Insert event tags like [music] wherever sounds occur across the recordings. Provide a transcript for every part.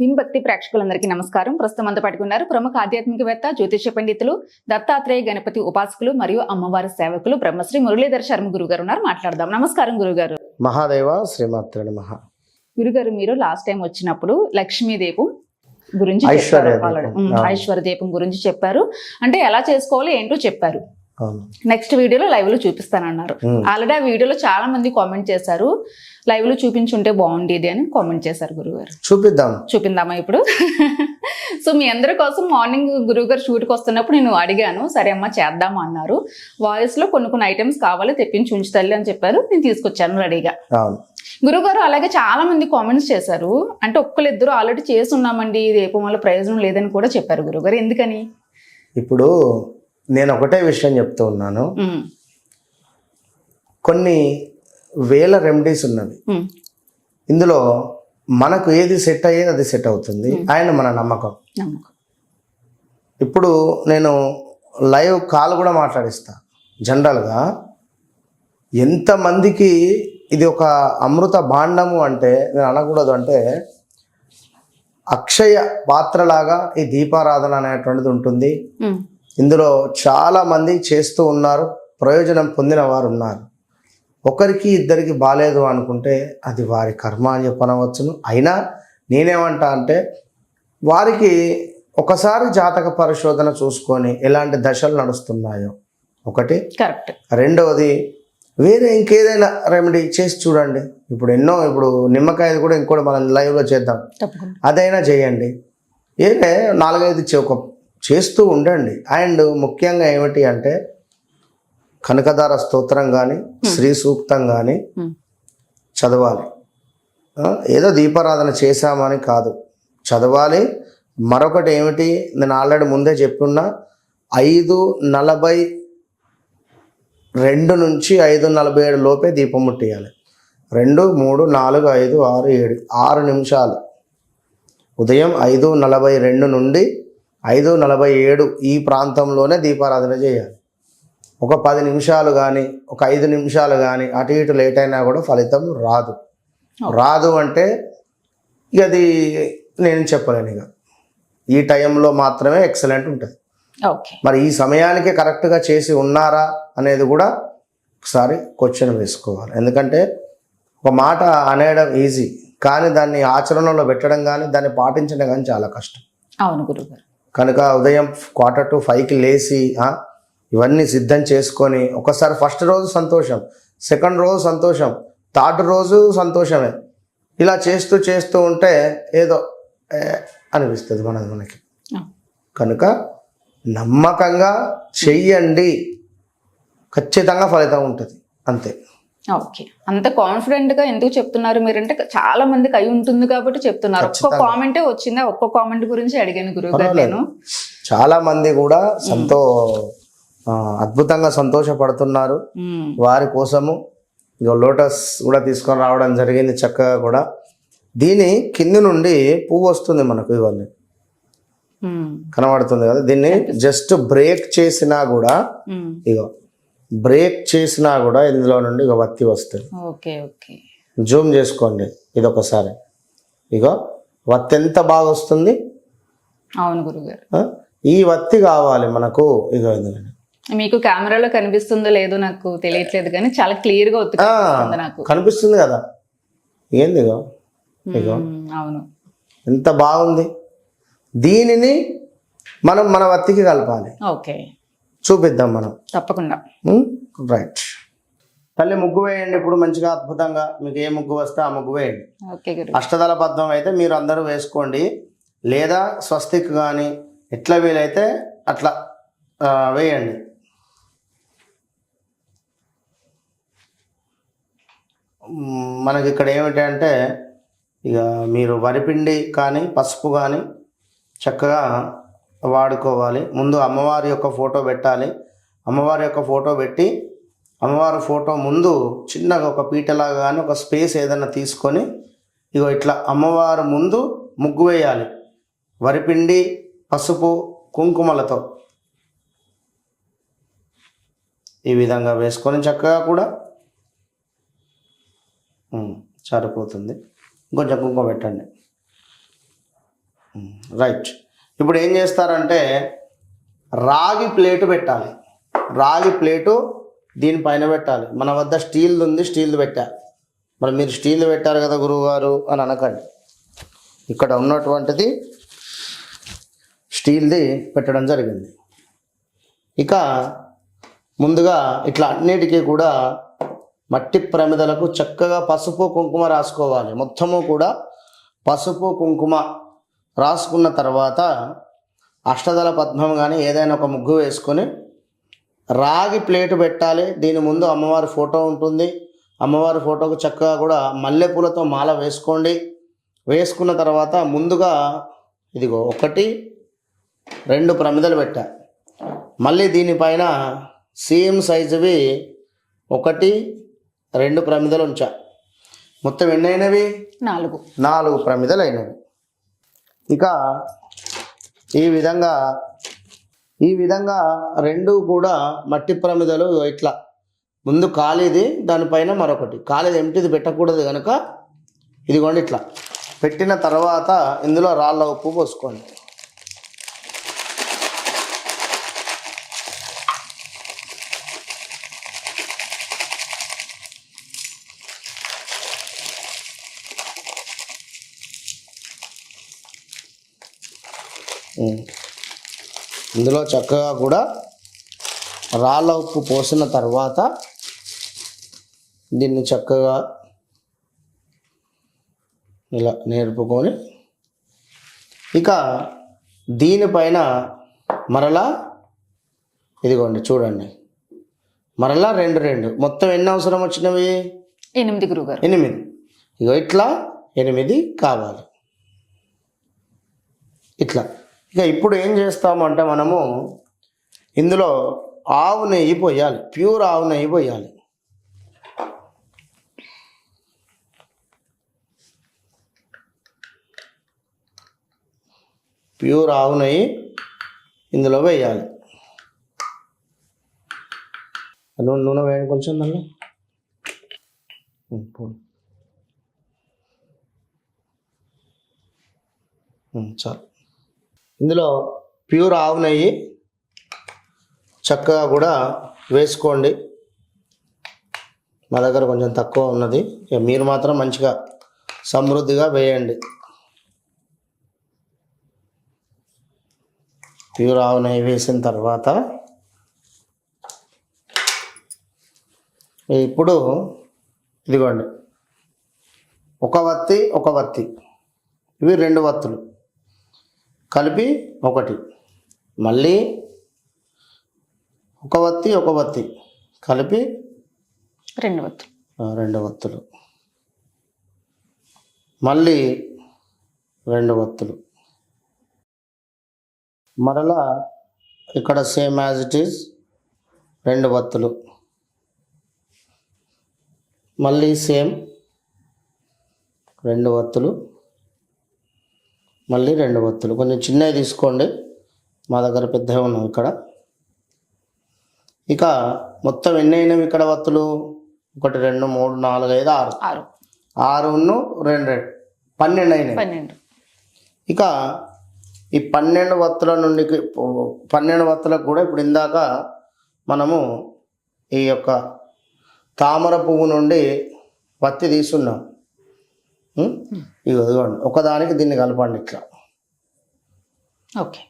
Win భక్తి ప్రేక్షకులందరికీ నమస్కారం. ప్రస్తుతం అంతా పట్టుకున్నారు ప్రముఖ ఆధ్యాత్మికవేత్త జ్యోతిష పండితులు దత్తాత్రేయ గణపతి ఉపాసకులు మరియు అమ్మవారి సేవకులు బ్రహ్మశ్రీ మురళీధర్ శర్మ గురువు గారు ఉన్నారు. మాట్లాడదాం. నమస్కారం గురుగారు. మహాదేవ శ్రీమాత్ర నమః. గురుగారు మీరు లాస్ట్ టైం వచ్చినప్పుడు లక్ష్మీ దీపం. గురించి ఐశ్వర్య దీపం. గురించి చెప్పారు. అంటే ఎలా చేసుకోవాలో ఏంటో చెప్పారు. నెక్స్ట్ వీడియోలో లైవ్లో చూపిస్తానన్నారు. ఆల్రెడీ ఆ వీడియోలో చాలా మంది కామెంట్ చేశారు. లైవ్లో చూపించుంటే బాగుండేది అని కామెంట్ చేశారు గురుగారు. చూపిద్దాం. చూపిందామా ఇప్పుడు? [laughs] సో మీ అందరి కోసం మార్నింగ్ గురువు గారు షూట్కి వస్తున్నప్పుడు నేను అడిగాను సరే అమ్మా చేద్దాము? అన్నారు. వాయిస్లో కొన్ని కొన్ని ఐటమ్స్ కావాలి తెప్పించి ఉంచు తల్లి అని చెప్పారు. నేను తీసుకొచ్చాను రెడీగా. గురుగారు అలాగే చాలా మంది కామెంట్స్ చేశారు. అంటే ఒక్కరిద్దరు ఆల్రెడీ చేసి ఉన్నామండి ఇది రేపు వల్ల ప్రయోజనం లేదని కూడా చెప్పారు గురుగారు. ఎందుకని? ఇప్పుడు నేను ఒకటే విషయం చెప్తూ ఉన్నాను. కొన్ని వేల రెమెడీస్ ఉన్నవి. ఇందులో మనకు ఏది సెట్ అయ్యేది అది సెట్ అవుతుంది. ఆయన మన నమ్మకం. ఇప్పుడు నేను లైవ్ కాల్ కూడా మాట్లాడిస్తా. జనరల్గా ఎంతమందికి ఇది ఒక అమృత భాండము అంటే నేను అనకూడదు అంటే అక్షయ పాత్రలాగా ఈ దీపారాధన అనేటువంటిది ఉంటుంది. ఇందులో చాలా మంది చేస్తూ ఉన్నారు ప్రయోజనం పొందిన వారు ఉన్నారు. ఒకరికి ఇద్దరికి బాగాలేదు అనుకుంటే అది వారి కర్మ అని చెప్పనవచ్చును. అయినా నేనేమంటా అంటే వారికి ఒకసారి జాతక పరిశోధన చూసుకొని ఎలాంటి దశలు నడుస్తున్నాయో. ఒకటి. కరెక్ట్. రెండవది వేరే ఇంకేదైనా రెమెడీ చేసి చూడండి. ఇప్పుడు ఎన్నో ఇప్పుడు నిమ్మకాయది కూడా ఇంకోటి మనం లైవ్లో చేద్దాం. అదైనా చేయండి. ఏదే నాలుగైదు ఒక చేస్తూ ఉండండి. అండ్ ముఖ్యంగా ఏమిటి అంటే కనకదార స్తోత్రం కానీ శ్రీ సూక్తం కానీ చదవాలి. ఏదో దీపారాధన చేశామని కాదు. చదవాలి. మరొకటి ఏమిటి? నేను ఆల్రెడీ ముందే చెప్పున్నా ఐదు నలభై రెండు నుంచి ఐదు నలభై ఏడు లోపే దీపం ముట్టియాలి. రెండు మూడు నాలుగు ఐదు ఆరు ఏడు ఆరు నిమిషాలు. ఉదయం ఐదు నలభై రెండు నుండి ఐదు నలభై ఏడు ఈ ప్రాంతంలోనే దీపారాధన చేయాలి. ఒక పది నిమిషాలు కానీ ఒక ఐదు నిమిషాలు కానీ అటు ఇటు లేట్ అయినా కూడా ఫలితం రాదు. రాదు అంటే ఇక అది నేను చెప్పలేను ఇక. ఈ టైంలో మాత్రమే ఎక్సలెంట్ ఉంటుంది. మరి ఈ సమయానికి కరెక్ట్గా చేసి ఉన్నారా అనేది కూడా ఒకసారి క్వశ్చన్ వేసుకోవాలి. ఎందుకంటే ఒక మాట అనేయడం ఈజీ కానీ దాన్ని ఆచరణలో పెట్టడం కానీ దాన్ని పాటించడం కానీ చాలా కష్టం. అవును గురుగారు. కనుక ఉదయం క్వార్టర్ టు ఫైవ్కి లేచి ఇవన్నీ సిద్ధం చేసుకొని ఒకసారి ఫస్ట్ రోజు సంతోషం సెకండ్ రోజు సంతోషం థర్డ్ రోజు సంతోషమే. ఇలా చేస్తూ చేస్తూ ఉంటే ఏదో అనిపిస్తుంది మనది మనకి. కనుక నమ్మకంగా చెయ్యండి. ఖచ్చితంగా ఫలితం ఉంటుంది. అంతే. ఓకే. అంత కాన్ఫిడెంట్గా ఎందుకు చెప్తున్నారు మీరంటే చాలా మందికి అయి ఉంటుంది కాబట్టి చెప్తున్నారు. ఒక్క. కామెంటే వచ్చిందా? ఒక్క కామెంట్ గురించి అడిగాను గురువు గారు. నేను. చాలా మంది కూడా సంతో అద్భుతంగా సంతోషపడుతున్నారు. వారి కోసము లోటస్ కూడా తీసుకొని రావడం జరిగింది చక్కగా కూడా. దీని కింది నుండి పువ్వు వస్తుంది మనకు ఇవన్నీ. కనబడుతుంది కదా? దీన్ని జస్ట్ బ్రేక్ చేసినా కూడా ఇగో బ్రేక్ చేసినా కూడా ఇందులో నుండి ఇక వత్తి వస్తుంది. Okay okay. జూమ్ చేసుకోండి ఇది ఒకసారి ఇగో వత్తి ఎంత బాగా వస్తుంది? అవును గురుగారు? ఈ వత్తి కావాలి మనకు. ఇగో ఇందులో మీకు కెమెరాలో కనిపిస్తుందో లేదో నాకు తెలియట్లేదు కానీ చాలా క్లియర్గా ఒత్తుకుంది నాకు. కనిపిస్తుంది కదా. ఏంది ఇగో? ఇగో. అవును. ఎంత బాగుంది? దీనిని మనం మన వత్తికి కలపాలి. ఓకే. చూపిద్దాం మనం. తప్పకుండా. రైట్ తల్లి ముగ్గు వేయండి ఇప్పుడు మంచిగా అద్భుతంగా. మీకు ఏ ముగ్గు వస్తే ఆ ముగ్గు వేయండి. అష్టదళ పద్మం అయితే మీరు అందరూ వేసుకోండి. లేదా స్వస్తిక్ కానీ ఎట్లా వీలైతే అట్లా వేయండి. మనకి ఇక్కడ ఏమిటంటే ఇక మీరు వరిపిండి కానీ పసుపు కానీ చక్కగా వాడుకోవాలి. ముందు అమ్మవారి యొక్క ఫోటో పెట్టాలి. అమ్మవారి యొక్క ఫోటో పెట్టి అమ్మవారి ఫోటో ముందు చిన్నగా ఒక పీటలాగా కానీ ఒక స్పేస్ ఏదైనా తీసుకొని ఇగో ఇట్లా అమ్మవారు ముందు ముగ్గు వేయాలి. వరిపిండి పసుపు కుంకుమలతో. ఈ విధంగా వేసుకొని చక్కగా కూడా సరిపోతుంది. కొంచెం కుంకుమ పెట్టండి. రైట్. ఇప్పుడు ఏం చేస్తారంటే రాగి ప్లేటు పెట్టాలి. రాగి ప్లేటు దీనిపైన పెట్టాలి. మన వద్ద స్టీల్ ఉంది స్టీల్ పెట్టాలి మరి మీరు స్టీల్ పెట్టారు కదా గురువుగారు అని అనకండి. ఇక్కడ ఉన్నటువంటిది స్టీల్ది పెట్టడం జరిగింది. ఇక ముందుగా ఇట్లా అన్నిటికీ కూడా మట్టి ప్రమిదలకు చక్కగా పసుపు కుంకుమ రాసుకోవాలి. మొత్తము కూడా పసుపు కుంకుమ రాసుకున్న తర్వాత అష్టదళ పద్మం కానీ ఏదైనా ఒక ముగ్గు వేసుకొని రాగి ప్లేటు పెట్టాలి. దీని ముందు అమ్మవారి ఫోటో ఉంటుంది. అమ్మవారి ఫోటోకు చక్కగా కూడా మల్లెపూలతో మాల వేసుకోండి. వేసుకున్న తర్వాత ముందుగా ఇదిగో ఒకటి రెండు ప్రమిదలు పెట్టా. మళ్ళీ దీనిపైన సేమ్ సైజువి ఒకటి రెండు ప్రమిదలు ఉంచా. మొత్తం ఎన్ని అయినవి నాలుగు. నాలుగు ప్రమిదలు అయినవి ఇక ఈ విధంగా ఈ విధంగా రెండు కూడా మట్టి ప్రమిదలు ఇట్లా. ముందు ఖాళీది దానిపైన మరొకటి. ఖాళీది ఎంటిది పెట్టకూడదు కనుక ఇదిగోండి ఇట్లా. పెట్టిన తర్వాత ఇందులో రాళ్ళ ఉప్పు పోసుకోండి. ఇందులో చక్కగా కూడా రాళ్ళ ఉప్పు పోసిన తర్వాత దీన్ని చక్కగా ఇలా నేర్పుకొని ఇక దీనిపైన మరలా ఇదిగోండి చూడండి. మరలా రెండు రెండు. మొత్తం ఎన్ని అవసరం వచ్చినవి? ఎనిమిది గురుగారు. ఎనిమిది. ఇగో ఇట్లా ఎనిమిది కావాలి. ఇట్లా. ఇక ఇప్పుడు ఏం చేస్తామంటే మనము ఇందులో ఆవు నెయ్యి పోయాలి. ప్యూర్ ఆవు నెయ్యి పోయాలి. ప్యూర్ ఆవు నెయ్యి ఇందులో వేయాలి. నూనె నూనె వేయండి కొంచెం దానిలో చాలు. ఇందులో ప్యూర్ ఆవు నెయ్యి చక్కగా కూడా వేసుకోండి. మా దగ్గర కొంచెం తక్కువ ఉన్నది. ఇక మీరు మాత్రం మంచిగా సమృద్ధిగా వేయండి. ప్యూర్ ఆవు నెయ్యి వేసిన తర్వాత ఇప్పుడు ఇదిగోండి. ఒక వత్తి ఒక వత్తి. ఇవి రెండు వత్తులు. కలిపి ఒకటి. మళ్ళీ ఒక వత్తి ఒక వత్తి. కలిపి రెండు వత్తు ఆ, రెండు వత్తులు. మళ్ళీ రెండు వత్తులు. మరలా ఇక్కడ సేమ్ యాజ్ ఇట్ ఈస్ రెండు వత్తులు. మళ్ళీ సేమ్ రెండు వత్తులు. మళ్ళీ రెండు వత్తులు కొంచెం చిన్నవి తీసుకోండి. మా దగ్గర పెద్దవి ఉన్నాయి ఇక్కడ. ఇక మొత్తం ఎన్ని అయినవి ఇక్కడ వత్తులు ఒకటి రెండు మూడు నాలుగు ఐదు ఆరు. ఆరు. ఆరును రెండు రెండు. పన్నెండు అయినాయి పన్నెండు. ఇక ఈ పన్నెండు వత్తుల నుండి పన్నెండు వత్తులకు కూడా ఇప్పుడు ఇందాక మనము ఈ యొక్క తామర పువ్వు నుండి వత్తి తీసున్నాం? ఇగో ఇదిగోండి ఒకదానికి దీన్ని కలపండి ఇట్లా. ఓకే?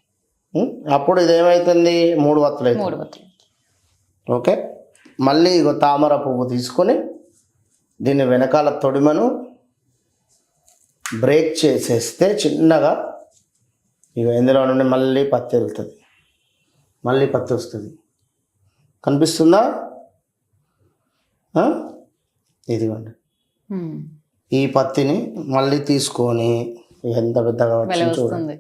అప్పుడు ఇది ఏమవుతుంది మూడు వత్తులు అవుతుంది. మూడు వత్తులు ఓకే. మళ్ళీ ఇగో తామర పువ్వు తీసుకొని దీన్ని వెనకాల తొడిమను బ్రేక్ చేసేస్తే చిన్నగా ఇక ఇందులో నుండి మళ్ళీ పత్తి వెళ్తుంది. మళ్ళీ పత్తి వస్తుంది. కనిపిస్తుందా? ఇదిగోండి. ఈ పత్తిని మళ్ళీ తీసుకొని ఎంత పెద్దగా వచ్చింది చూడండి.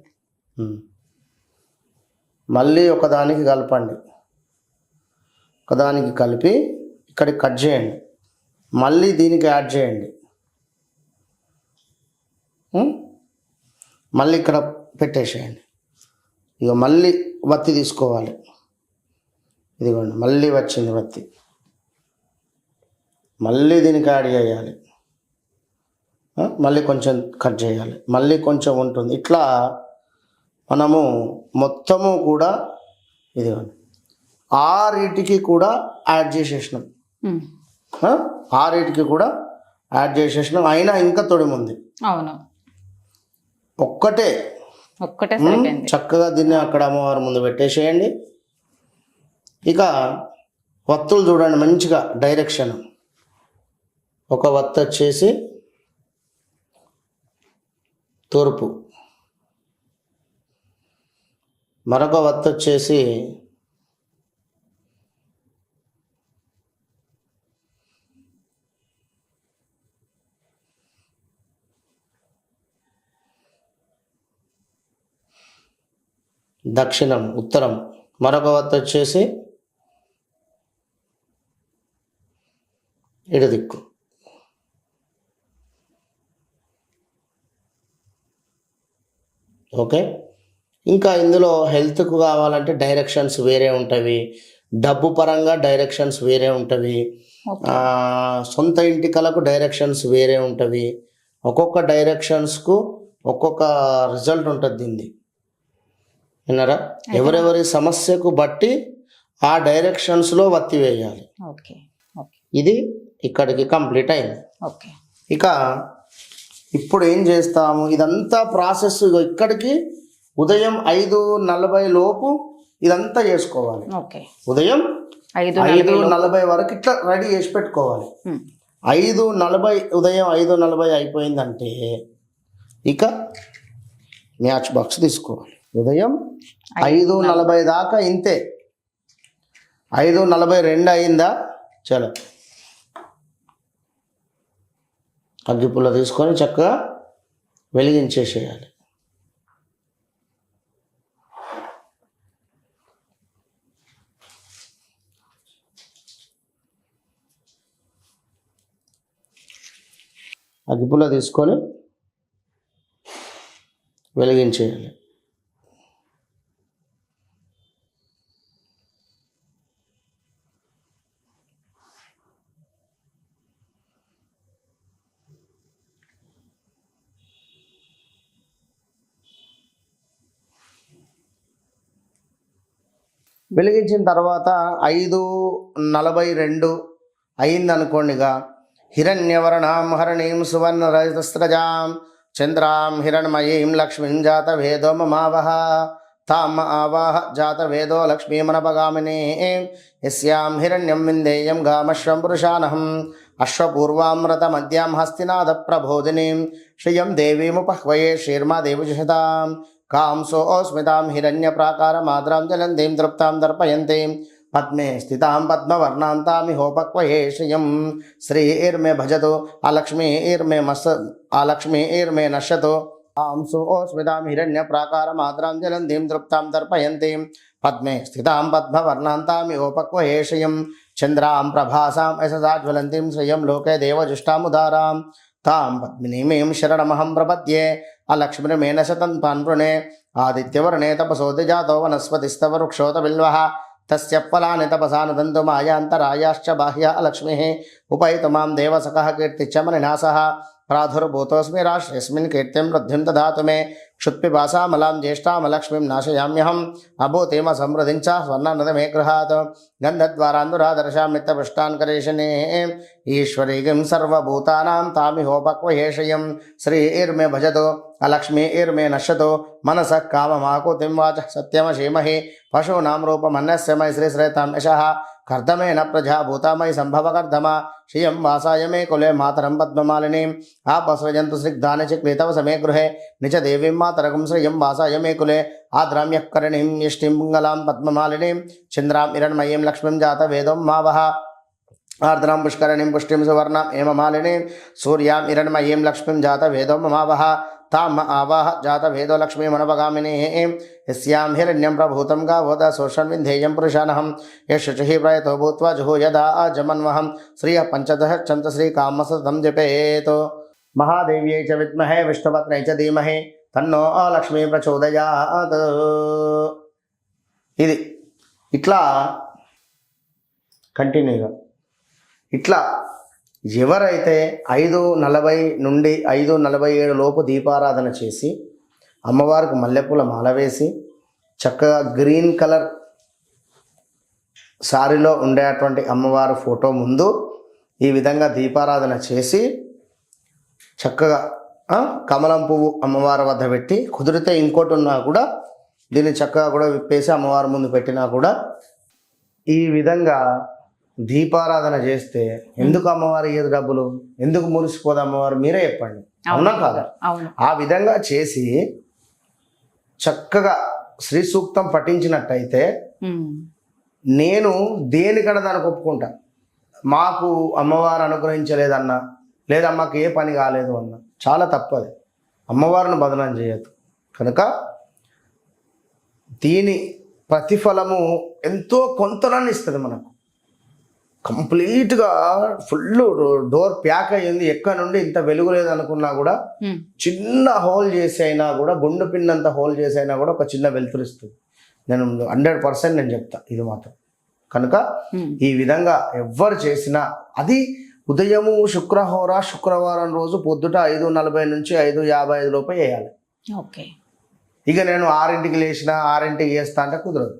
మళ్ళీ ఒకదానికి కలపండి. ఒకదానికి కలిపి ఇక్కడికి కట్ చేయండి. మళ్ళీ దీనికి యాడ్ చేయండి? మళ్ళీ ఇక్కడ పెట్టేసేయండి. ఇక మళ్ళీ వత్తి తీసుకోవాలి. ఇదిగోండి మళ్ళీ వచ్చింది వత్తి. మళ్ళీ దీనికి యాడ్ చేయాలి? మళ్ళీ కొంచెం కట్ చేయాలి. మళ్ళీ కొంచెం ఉంటుంది. ఇట్లా మనము మొత్తము కూడా ఇదిగోండి ఆరింటికి కూడా యాడ్ చేసేసినాం? ఆరింటికి కూడా యాడ్ చేసేసినాం. అయినా ఇంకా తొడిముంది. అవును. ఒక్కటే. ఒక్కటే చక్కగా దీన్ని అక్కడ అమ్మవారి ముందు పెట్టేసేయండి. ఇక వత్తులు చూడండి మంచిగా డైరెక్షన్ ఒక వత్తు వచ్చేసి తూర్పు. మరొక వత్తు వచ్చేసి దక్షిణం ఉత్తరం. మరొక వత్త వచ్చేసి ఇటు ఓకే? ఇంకా ఇందులో హెల్త్కు కావాలంటే డైరెక్షన్స్ వేరే ఉంటవి. డబ్బు పరంగా డైరెక్షన్స్ వేరే ఉంటవి. సొంత ఇంటి కలకు డైరెక్షన్స్ వేరే ఉంటవి. ఒక్కొక్క డైరెక్షన్స్కు ఒక్కొక్క రిజల్ట్ ఉంటుంది దీన్ని విన్నారా? ఎవరెవరి సమస్యకు బట్టి ఆ డైరెక్షన్స్లో వత్తి వేయాలి. ఇది ఇక్కడికి కంప్లీట్ అయింది. ఓకే. ఇక ఇప్పుడు ఏం చేస్తాము? ఇదంతా ప్రాసెస్ ఇక్కడికి ఉదయం ఐదు నలభై లోపు ఇదంతా చేసుకోవాలి. ఉదయం ఐదు నలభై వరకు ఇట్లా రెడీ చేసి పెట్టుకోవాలి. ఐదు నలభై ఉదయం ఐదు నలభై అయిపోయిందంటే ఇక మ్యాచ్ బాక్స్ తీసుకోవాలి. ఉదయం ఐదు నలభై దాకా ఇంతే. ఐదు నలభై రెండు అయిందా? చలో. అగ్గిపుల్ల తీసుకొని చక్కగా వెలిగించేసేయాలి. అగ్గిపుల్ల తీసుకొని వెలిగించేయాలి. వెలిగించిన తర్వాత ఐదు నలభై రెండు అయింది అనుకోండిగా హిరణ్యవర్ణాం హరణీం సువర్ణ రజతస్రజాం చంద్రాం హిరణ్మయీం లక్ష్మీం జాత వేదో మమావహ తామ ఆవాహ జాత వేదో లక్ష్మీమనపగామిని యస్యాం హిరణ్యం విందేయం గామశ్వం పురుషానహం అశ్వపూర్వామృత మధ్యాం హస్తినాథ ప్రబోధినీం శ్రియం దేవీముపహ్వయే कांसो अस्मितां हिरण्यप्राकारमाद्रां जलन्तीं तृप्तां दर्पयन्तीं पद्मे स्थितां पद्मवर्णान्तामिहोपक्वये श्रियं। श्रीर्मे भजत, अलक्ष्मीर्मे मस, अलक्ष्मीर्मे नश्यतु। कांसो अस्मितां हिरण्यप्राकारमाद्रां जलन्तीं तृप्तां दर्पयन्तीं पद्मे स्थितां पद्मवर्णान्तामिहोपक्वये श्रियं। चंद्रा प्रभासा यशसा ज्वलती श्रिय लोके देवजुष्टामुदारां తాం పద్మినీమీం శరణమహం ప్రపద్యే. అలక్ష్మిర్మేణ శతం పాన్వృణే ఆదిత్యవర్ణే తపసోది జాతో వనస్పతిస్తవ వృక్షోత బిల్వः తస్య ఫలాని తపసానుదంతు మాయాంతరాయాశ్చ బాహ్య లక్ష్మిः. ఉపైతు మాం దేవసకः కీర్తిచ్చ మనినాసः ప్రాధుర్భూతోస్మి రాష్ట్రస్మిన్ కీర్తిం వృద్ధిం దాతు మే. క్షుత్పిపాసామలాం జ్యేష్ఠామలక్ష్మీం నాశయామ్యహం అభూతేమ సమృద్ధిం చ స్వర్ణనద మే గృహాత్ గంధద్వారాంధురాదర్శామిత్తపృష్టాన్ ఈశ్వరీగిం సర్వభూతానాం తామిహోపక్వహేషయం శ్రీర్మే భజతు అలక్ష్మీర్మే నశ్యతు మనసः కామమాకుతిం వాచ సత్యమ సత్యమశీమహి పశూనాం రూపమన్యస్యమై శ్రీశ్రేతాం యశ కర్దమేన ప్రజా భూతామై సంభవకర్దమ శ్రియం వాసాయ మే కులే మాతరం పద్మమాలినీం ఆపసృజంతు స్నిగ్ధాని చిక్లితవ సమే గృహే నిచ దేవీం మాతరకం శ్రియం వాసాయ మే కులే ఆద్రామ్యః కరణీం యష్టిం మంగళాం పద్మమాలినీం చంద్రాం హిరణ్మయీం లక్ష్మీం జాత వేదం మావహ ఆర్ద్రాం పుష్కరణీం పుష్టిం సువర్ణం ఏమమాలినీం సూర్యాం హిరణ్మయీం లక్ష్మీం జాత వేదో మమావహ తాం ఆవాహ జాత వేదో లక్ష్మీ మనపగామిని యస్యాం హిరణ్యం ప్రభూతం గావోద శోషణ్ వింధేయం పురుషానహం. యశుచి ప్రయతో భూత్వా జుహూయదా జమన్వహం. శ్రియ పంచదశ చంత శ్రీ కామసతం జపేత్. మహాదేవ్యై చ విద్మహే విష్ణుపత్నై చ ధీమహి. తన్నో లక్ష్మీ ప్రచోదయాత్. ఇది ఇట్లా కంటిన్యూగా ఇట్లా ఎవరైతే ఐదు నలభై నుండి ఐదు నలభై ఏడు లోపు దీపారాధన చేసి అమ్మవారికి మల్లెపూల మాల వేసి చక్కగా గ్రీన్ కలర్ సారీలో ఉండేటువంటి అమ్మవారి ఫోటో ముందు ఈ విధంగా దీపారాధన చేసి చక్కగా కమలం పువ్వు అమ్మవారి వద్ద పెట్టి కుదిరితే ఇంకోటి ఉన్నా కూడా దీన్ని చక్కగా కూడా విప్పేసి అమ్మవారి ముందు పెట్టినా కూడా ఈ విధంగా దీపారాధన చేస్తే ఎందుకు అమ్మవారి ఏది డబ్బులు? ఎందుకు మురిసిపోదు అమ్మవారు? మీరే చెప్పండి. అవునా. కాదా? ఆ విధంగా చేసి చక్కగా శ్రీ సూక్తం పఠించినట్టయితే. నేను దేనికన్నా దానికి ఒప్పుకుంటా. మాకు అమ్మవారు అనుగ్రహించలేదన్నా లేదా మాకు ఏ పని కాలేదు అన్న చాలా తప్పది. అమ్మవారిని బదనం చేయొద్దు. కనుక దీని ప్రతిఫలము ఎంతో కొంతనని ఇస్తుంది మనకు. కంప్లీట్గా ఫుల్ డోర్ ప్యాక్ అయ్యింది ఎక్కడ నుండి ఇంత వెలుగు లేదనుకున్నా కూడా. చిన్న హోల్ చేసి అయినా కూడా గుండు పిన్నంత హోల్ చేసి అయినా కూడా ఒక చిన్న వెలుతురిస్తుంది నేను హండ్రెడ్ పర్సెంట్ నేను చెప్తా ఇది మాత్రం కనుక. ఈ విధంగా ఎవ్వరు చేసినా అది ఉదయము శుక్రహోర శుక్రవారం రోజు పొద్దుట ఐదు నలభై నుంచి ఐదు యాభై ఐదు లోపు వేయాలి ఓకే ఇక నేను ఆరింటికి లేచిన ఆరింటికి చేస్తా అంటే కుదరదు.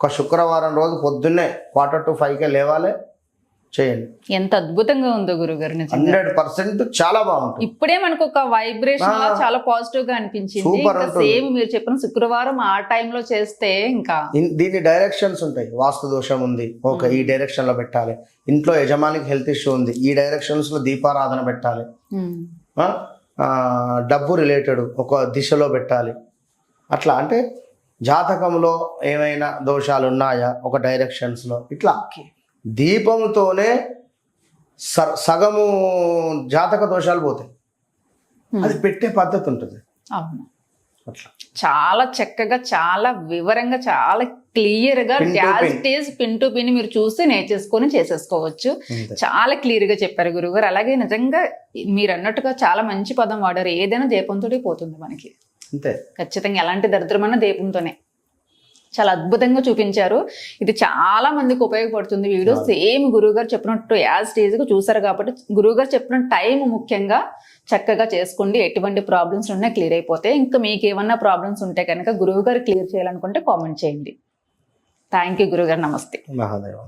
ఒక శుక్రవారం రోజు పొద్దున్నే క్వార్టర్ టు ఫైవ్కే లేవాలి. చేయండి. ఎంత అద్భుతంగా ఉందో గురుగారు హండ్రెడ్ పర్సెంట్ చాలా బాగుంటుంది. ఇప్పుడే మనకు ఒక వైబ్రేషన్ చాలా పాజిటివ్గా అనిపించింది. సేమ్ మీరు చెప్పిన శుక్రవారం ఆ టైంలో చేస్తే ఇంకా. దీని డైరెక్షన్స్ ఉంటాయి. వాస్తు దోషం ఉంది. ఓకే ఈ డైరెక్షన్లో పెట్టాలి. ఇంట్లో యజమానికి హెల్త్ ఇష్యూ ఉంది. ఈ డైరెక్షన్స్లో దీపారాధన పెట్టాలి. డబ్బు రిలేటెడ్ ఒక దిశలో పెట్టాలి. అట్లా అంటే జాతకంలో ఏమైనా దోషాలు ఉన్నాయా ఒక డైరెక్షన్స్లో ఇట్లా దీపంతోనే స- సగము జాతక దోషాలు పోతాయి. అది పెట్టే పద్ధతి ఉంటుంది. అవును. చాలా చక్కగా చాలా వివరంగా చాలా క్లియర్గా యాజ్ పిన్ టు పిన్ మీరు చూసి నేర్చేసుకొని చేసేసుకోవచ్చు. చాలా క్లియర్గా చెప్పారు గురుగారు అలాగే నిజంగా మీరు అన్నట్టుగా చాలా మంచి పదం వాడారు. ఏదైనా దీపంతోనే పోతుంది మనకి. అంతే. ఖచ్చితంగా ఎలాంటి దరిద్రమైన దీపంతోనే. చాలా అద్భుతంగా చూపించారు. ఇది చాలా మందికి ఉపయోగపడుతుంది. వీడియో సేమ్ గురువు గారు చెప్పినట్టు యాజ్ స్టేజ్గా చూసారు కాబట్టి గురువు గారు చెప్పిన టైం ముఖ్యంగా చక్కగా చేసుకోండి. ఎటువంటి ప్రాబ్లమ్స్ ఉన్నా క్లియర్ అయిపోతాయి. ఇంకా మీకు ఏమన్నా ప్రాబ్లమ్స్ ఉంటే కనుక గురువు గారు క్లియర్ చేయాలనుకుంటే కామెంట్ చేయండి. థ్యాంక్ యూ గురుగారు నమస్తే. మహాదేవ.